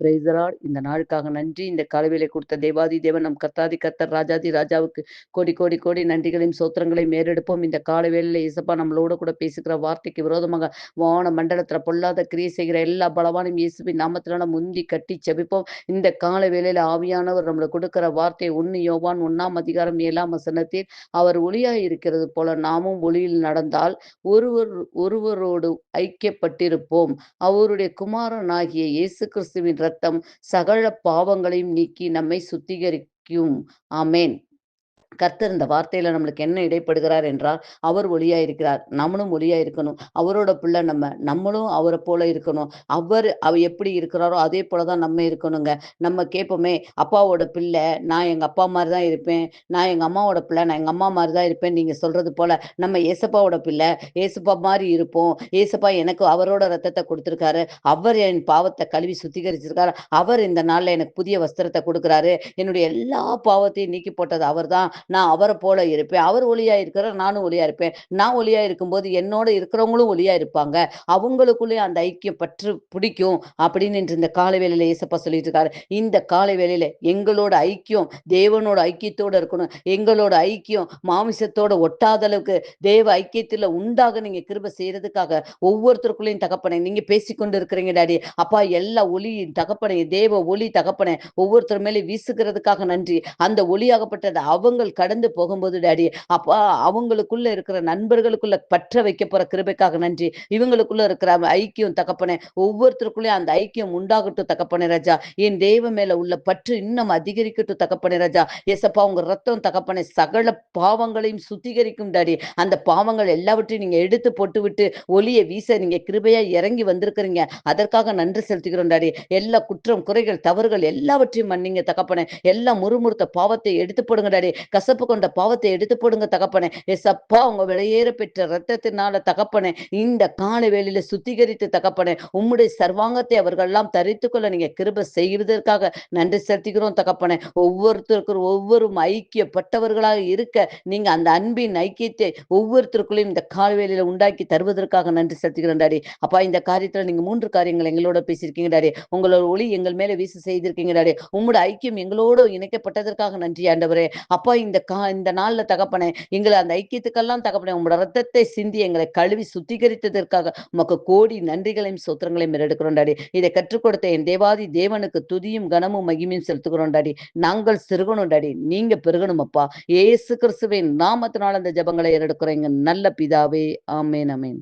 பிரைசரால் இந்த நாளுக்காக நன்றி. இந்த காலவேலை கொடுத்த தேவாதி தேவன் நம் கத்தாதி கத்தர் ராஜாதி ராஜாவுக்கு கோடி கோடி கோடி நன்றிகளையும் சோத்திரங்களையும் மேறெடுப்போம் இந்த காலவேளையில் இசப்பா நம்மளோட கூட பேசுகிற வார்த்தைக்கு விரோதமாக வான மண்டலத்தில் பொல்லாத கிரியை செய்கிற எல்லா பலவானும் இயேசுவின் நாமத்தினால முந்தி கட்டி செபிப்போம். இந்த கால வேலையில ஆவியானவர் நம்மளுக்கு கொடுக்கிற வார்த்தை ஒன்னு யோவான் ஒன்னாம் அதிகாரம் ஏழாம் வசனத்தில் அவர் ஒளியாய் இருக்கிறது போல நாமும் ஒளியில் நடந்தால் ஒருவர் ஒருவரோடு ஐக்கியப்பட்டிருப்போம். அவருடைய குமாரனாகிய இயேசு கிறிஸ்துவின் ரத்தம் சகல பாவங்களையும் நீக்கி நம்மை சுத்திகரிக்கும். ஆமேன். கர்த்தர் இந்த வார்த்தையில நம்மளுக்கு என்ன இடைப்படுகிறார் என்றால் அவர் ஒளியா இருக்கிறார். நம்மளும் ஒளியா இருக்கணும். அவரோட பிள்ளை நம்ம. நம்மளும் அவரை போல இருக்கணும். அவர் அவ எப்படி இருக்கிறாரோ அதே போலதான் நம்ம இருக்கணுங்க. நம்ம கேட்போமே அப்பாவோட பிள்ளை நான் எங்க அப்பா மாதிரி தான் இருப்பேன். நான் எங்க அம்மாவோட பிள்ளை நான் எங்க அம்மா மாதிரி தான் இருப்பேன். நீங்க சொல்றது போல நம்ம ஏசப்பாவோட பிள்ளை ஏசப்பா மாதிரி இருப்போம். ஏசப்பா எனக்கு அவரோட ரத்தத்தை கொடுத்துருக்காரு. அவர் என் பாவத்தை கழுவி சுத்திகரிச்சிருக்காரு. அவர் இந்த நாள்ல எனக்கு புதிய வஸ்திரத்தை கொடுக்குறாரு. என்னுடைய எல்லா பாவத்தையும் நீக்கி போட்டது அவர் தான் நான் அவரை போல இருப்பேன். அவர் ஒளியா இருக்கிற நானும் ஒளியா இருப்பேன். நான் ஒளியா இருக்கும்போது என்னோட இருக்கிறவங்களும் ஒளியா இருப்பாங்க. அவங்களுக்குள்ளே அந்த ஐக்கியம் பற்று பிடிக்கும் அப்படின்னு இந்த கால வேலையில ஏசப்பா சொல்லிட்டு இருக்காரு. இந்த காலை வேலையில எங்களோட ஐக்கியம் தேவனோட ஐக்கியத்தோட இருக்கணும். எங்களோட ஐக்கியம் மாமிசத்தோட ஒட்டாத அளவுக்கு தேவ ஐக்கியத்துல உண்டாக நீங்க கிருப செய்யறதுக்காக ஒவ்வொருத்தருக்குள்ளேயும் தகப்பனை நீங்க பேசிக்கொண்டு இருக்கிறீங்க டாடி. அப்பா எல்லா ஒளியும் தகப்பனை தேவ ஒளி தகப்பனை ஒவ்வொருத்தர் மேலே வீசுகிறதுக்காக நன்றி. அந்த ஒளியாகப்பட்டது அவங்க நாட்கள் கடந்து போகும்போது டாடி அப்பா அவங்களுக்குள்ள இருக்கிற நண்பர்களுக்குள்ள பற்ற வைக்க போற கிருபைக்காக நன்றி. இவங்களுக்குள்ள இருக்கிற ஐக்கியம் தகப்பனே ஒவ்வொருத்தருக்குள்ளேயும் அந்த ஐக்கியம் உண்டாகட்டும் தகப்பனே ராஜா. என் தெய்வ மேல உள்ள பற்று இன்னும் அதிகரிக்கட்டும் தகப்பனே ராஜா. எசப்பா உங்க ரத்தம் தகப்பனே சகல பாவங்களையும் சுத்திகரிக்கும் டாடி. அந்த பாவங்கள் எல்லாவற்றையும் நீங்க எடுத்து போட்டு விட்டு ஒளியை வீச நீங்க கிருபையா இறங்கி வந்திருக்கிறீங்க. அதற்காக நன்றி செலுத்துகிறோம் டாடி. எல்லா குற்றம் குறைகள் தவறுகள் எல்லாவற்றையும் மன்னிங்க தகப்பனே. எல்லா முறுமுறுத்த பாவத்தை எடுத்து போடுங்க டாடி. கசப்பு கொண்ட பாவத்தை எடுத்து போடுங்க தகப்பனே. எசப்பா உங்க வெளியேற பெற்ற ரத்தத்தினால தகப்பனே இந்த கால வேளையில சுத்திகரித்து தகப்பனே உம்முடைய சர்வாங்கத்தை அவர்கள் எல்லாம் தரித்து கொள்ள நீங்க கிருப செய்வதற்காக நன்றி செலுத்திக்கிறோம் தகப்பனே. ஒவ்வொருத்தருக்கும் ஒவ்வொரு ஐக்கியப்பட்டவர்களாக இருக்க நீங்க அந்த அன்பின் ஐக்கியத்தை ஒவ்வொருத்தருக்குள்ளையும் இந்த காலவேளையில உண்டாக்கி தருவதற்காக நன்றி செலுத்துகிறோம் டாடி. அப்பா இந்த காரியத்துல நீங்க மூன்று காரியங்கள் எங்களோட பேசியிருக்கீங்க டாடி. உங்களோட ஒளி எங்கள் மேல வீசு செய்திருக்கீங்க டாடி. உங்களோட ஐக்கியம் எங்களோட இணைக்கப்பட்டதற்காக நன்றி ஆண்டவரே. அப்பா இந்த கா இந்த நாள்ல தகப்பனே எங்களை அந்த ஐக்கியத்துக்கெல்லாம் தகப்பனே உங்களோட ரத்தத்தை சிந்தி எங்களை கழுவி சுத்திகரித்ததற்காக உமக்கு கோடி நன்றிகளையும் சொத்திரங்களையும் எடுக்கிறோம் டாடி. இதை கற்றுக் கொடுத்த என் தேவாதி தேவனுக்கு துதியும் கனமும் மகிமையும் செலுத்துகிறோம் டாடி. நாங்கள் சிறுகணும் டாடி. நீங்க பெருகணும் அப்பா. ஏசு கிறிஸ்துவின் நாமத்தினால் அந்த ஜபங்களை எடுக்கிறோம் எங்க நல்ல பிதாவே. ஆமேன் அமேன்